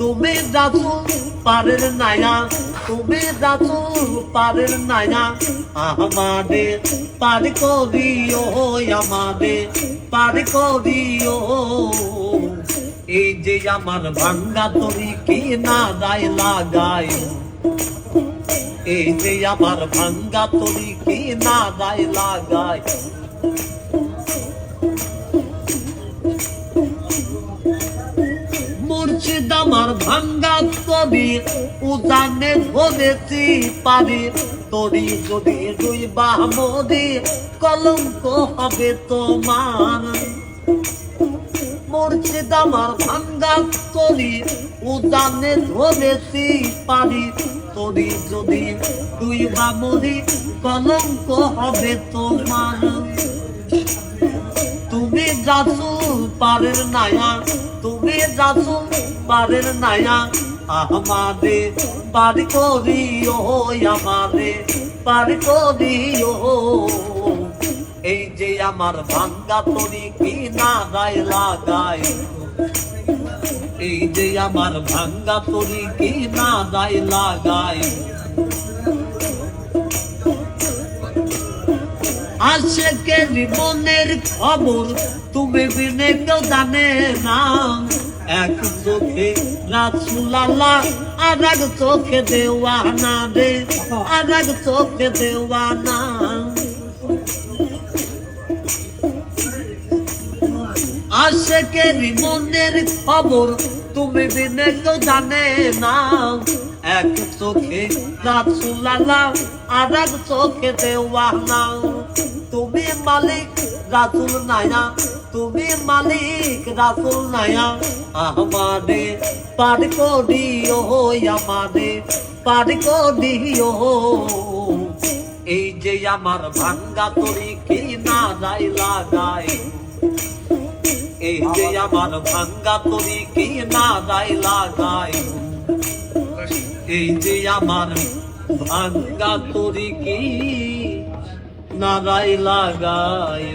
তুমি দাদু পারের নায়া তুমি দাদু পারের নায়া আমাদের পার করিও আমাদের, পার করিও। এই যে আমার ভাঙ্গা তরি কি না দায় লাগাই এই যে আমার ভাঙ্গা তরি কি না দায় লাগাই আমার ভাঙ্গা কবি উদানে ধরেছি পারি তরি যদি দুই বামদি কলঙ্ক হবে তোমার। মুর্শিদ আমার ভাঙ্গা উদানে ধরেছি তরি যদি দুই কলঙ্ক হবে তোমার। তুমি যাচু পারের নায়া তুমি যাচু পারের নায়া আমাদে পার করিও আমাদে পার করিও এই যে আমার ভাঙ্গা তরি কি না গায় লাগায় এই যে আমার ভাঙ্গা তরি কি না গায় লাগায় আশেকে জীবনের খবর, তুমি বিনে কেউ জানে না। এক চোখে রাসুলাল্লাহ আর এক চোখে দেওয়ানা রে, আর এক চোখে দেওয়ানা। আশেকে মনের খবর, তুমি বিনে কেউ জানে না। এক চোখে রাসুলাল্লাহ আর এক চোখে দেওয়ানা। তুমি মালিক রাসুল নায়া তুমি মালিক রাসুল নায়া আমাদে পার করিও আমাদে পার করিও এই যে আমার ভাঙ্গা তরি কি না যাই লাগাই, এই যে আমার ভাঙ্গা তরি কি না যাই লাগাই, এই যে আমার ভাঙ্গা তরি কি নারাই লাগায়।